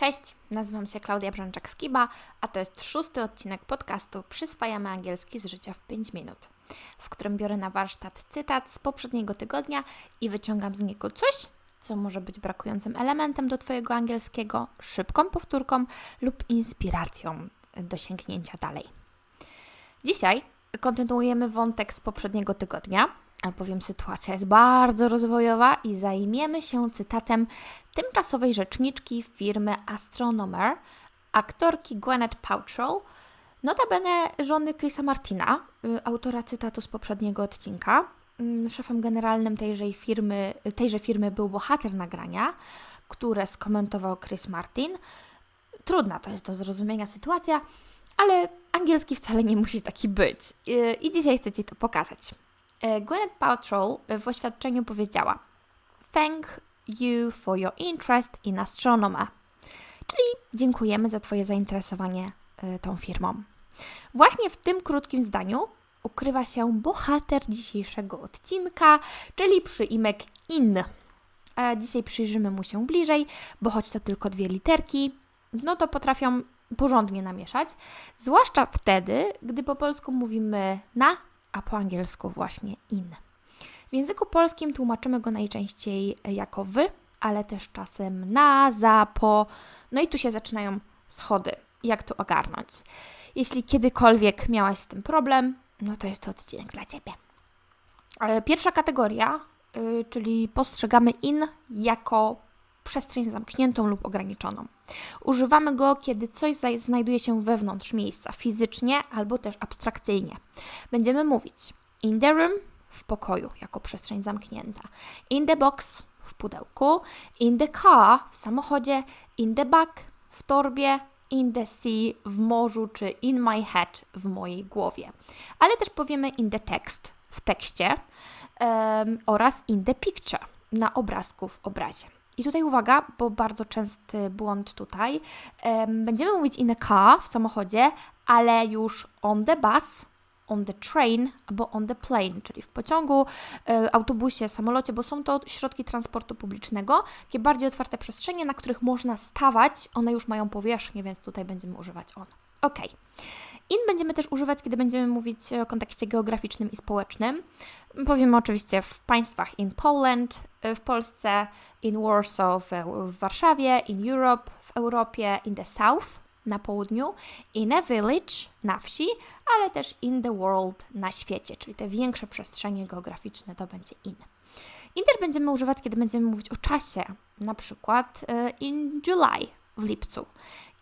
Cześć, nazywam się Klaudia Brzęczak-Skiba, a to jest szósty odcinek podcastu Przyswajamy angielski z życia w 5 minut, w którym biorę na warsztat cytat z poprzedniego tygodnia i wyciągam z niego coś, co może być brakującym elementem do Twojego angielskiego, szybką powtórką lub inspiracją do sięgnięcia dalej. Dzisiaj kontynuujemy wątek z poprzedniego tygodnia, albowiem sytuacja jest bardzo rozwojowa i zajmiemy się cytatem tymczasowej rzeczniczki firmy Astronomer, aktorki Gwyneth Paltrow, notabene żony Chrisa Martina, y, autora cytatu z poprzedniego odcinka. Mm, Szefem generalnym tejże firmy, tejże firmy był bohater nagrania, które skomentował Chris Martin. Trudna to jest do zrozumienia sytuacja, ale angielski wcale nie musi taki być. Y, I dzisiaj chcę Ci to pokazać. Y, Gwyneth Paltrow w oświadczeniu powiedziała Thank you for your interest in astronomy. Czyli dziękujemy za Twoje zainteresowanie y, tą firmą. Właśnie w tym krótkim zdaniu ukrywa się bohater dzisiejszego odcinka, czyli przyimek in. Dzisiaj przyjrzymy mu się bliżej, bo choć to tylko dwie literki, no to potrafią porządnie namieszać, zwłaszcza wtedy, gdy po polsku mówimy na, a po angielsku właśnie in. W języku polskim tłumaczymy go najczęściej jako wy, ale też czasem na, za, po. No i tu się zaczynają schody. Jak to ogarnąć? Jeśli kiedykolwiek miałaś z tym problem, no to jest to odcinek dla Ciebie. E, Pierwsza kategoria, y, czyli postrzegamy in jako przestrzeń zamkniętą lub ograniczoną. Używamy go, kiedy coś znajduje się wewnątrz miejsca, fizycznie albo też abstrakcyjnie. Będziemy mówić in the room, w pokoju, jako przestrzeń zamknięta, in the box, w pudełku, in the car, w samochodzie, in the bag, w torbie, in the sea, w morzu, czy in my head, w mojej głowie. Ale też powiemy in the text, w tekście em, oraz in the picture, na obrazku, w obrazie. I tutaj uwaga, bo bardzo częsty błąd tutaj. Em, będziemy mówić in a car, w samochodzie, ale już on the bus, on the train albo on the plane, czyli w pociągu, e, autobusie, samolocie, bo są to środki transportu publicznego, takie bardziej otwarte przestrzenie, na których można stawać. One już mają powierzchnię, więc tutaj będziemy używać on. Ok. In będziemy też używać, kiedy będziemy mówić o kontekście geograficznym i społecznym. Powiemy oczywiście w państwach in Poland, y, w Polsce, in Warsaw, w, w Warszawie, in Europe, w Europie, in the South, na południu, in a village, na wsi, ale też in the world, na świecie, czyli te większe przestrzenie geograficzne to będzie in. In też będziemy używać, kiedy będziemy mówić o czasie, na przykład y, in July, w lipcu,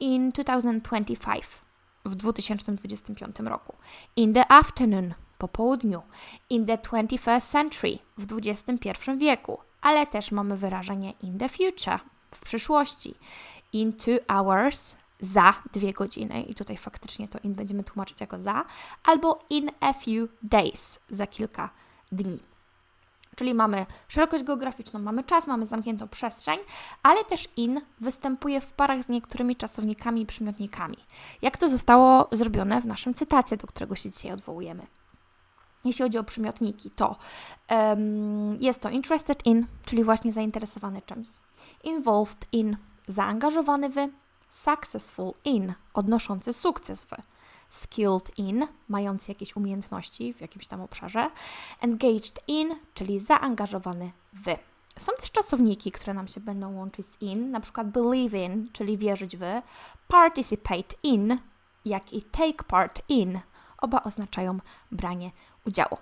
in 2025, w 2025 roku, in the afternoon, po południu, in the 21st century, w XXI wieku, ale też mamy wyrażenie in the future, w przyszłości, in two hours, za dwie godziny, i tutaj faktycznie to in będziemy tłumaczyć jako za, albo in a few days, za kilka dni. Czyli mamy szerokość geograficzną, mamy czas, mamy zamkniętą przestrzeń, ale też in występuje w parach z niektórymi czasownikami i przymiotnikami. Jak to zostało zrobione w naszym cytacie, do którego się dzisiaj odwołujemy. Jeśli chodzi o przymiotniki, to em, jest to interested in, czyli właśnie zainteresowany czymś, involved in, zaangażowany w, successful in, odnoszący sukces w, skilled in, mający jakieś umiejętności w jakimś tam obszarze, engaged in, czyli zaangażowany w. Są też czasowniki, które nam się będą łączyć z in, na przykład believe in, czyli wierzyć w, participate in, jak i take part in. Oba oznaczają branie udziału.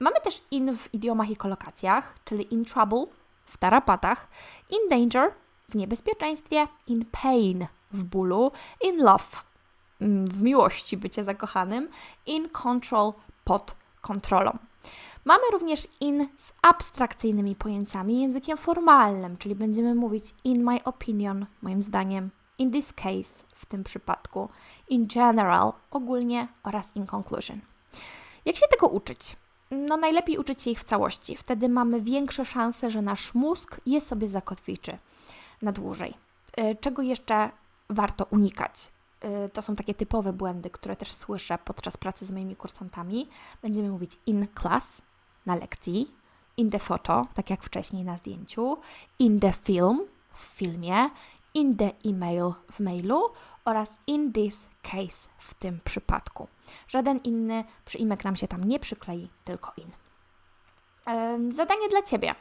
Mamy też in w idiomach i kolokacjach, czyli in trouble, w tarapatach, in danger, w niebezpieczeństwie, in pain, w bólu, in love, w miłości, bycie zakochanym, in control, pod kontrolą. Mamy również in z abstrakcyjnymi pojęciami językiem formalnym, czyli będziemy mówić in my opinion, moim zdaniem, in this case, w tym przypadku, in general, ogólnie oraz in conclusion. Jak się tego uczyć? No najlepiej uczyć się ich w całości. Wtedy mamy większe szanse, że nasz mózg je sobie zakotwiczy na dłużej. Y, Czego jeszcze warto unikać? Y, To są takie typowe błędy, które też słyszę podczas pracy z moimi kursantami. Będziemy mówić in class, na lekcji, in the photo, tak jak wcześniej na zdjęciu, in the film, w filmie, in the email w mailu oraz in this case w tym przypadku. Żaden inny przyimek nam się tam nie przyklei, tylko in. Zadanie dla Ciebie.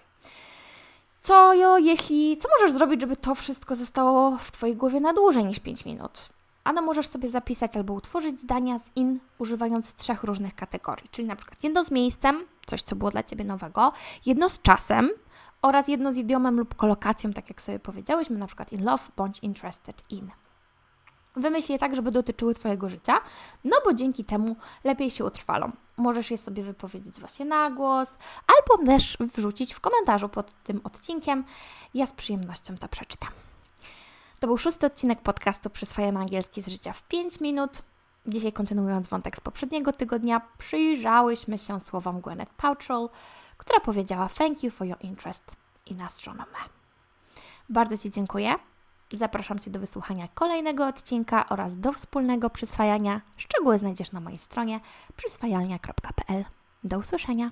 Co jeśli, co możesz zrobić, żeby to wszystko zostało w Twojej głowie na dłużej niż 5 minut? Ano możesz sobie zapisać albo utworzyć zdania z in, używając trzech różnych kategorii, czyli na przykład jedno z miejscem, coś co było dla Ciebie nowego, jedno z czasem oraz jedno z idiomem lub kolokacją, tak jak sobie powiedziałyśmy, na przykład in love bądź interested in. Wymyśl je tak, żeby dotyczyły Twojego życia, no bo dzięki temu lepiej się utrwalą. Możesz je sobie wypowiedzieć właśnie na głos, albo też wrzucić w komentarzu pod tym odcinkiem. Ja z przyjemnością to przeczytam. To był szósty odcinek podcastu Przyswajamy angielski z życia w 5 minut. Dzisiaj kontynuując wątek z poprzedniego tygodnia, przyjrzałyśmy się słowom Gwyneth Paltrow, która powiedziała Thank you for your interest in astronomy. Bardzo Ci dziękuję. Zapraszam Cię do wysłuchania kolejnego odcinka oraz do wspólnego przyswajania. Szczegóły znajdziesz na mojej stronie przyswajalnia.pl. Do usłyszenia.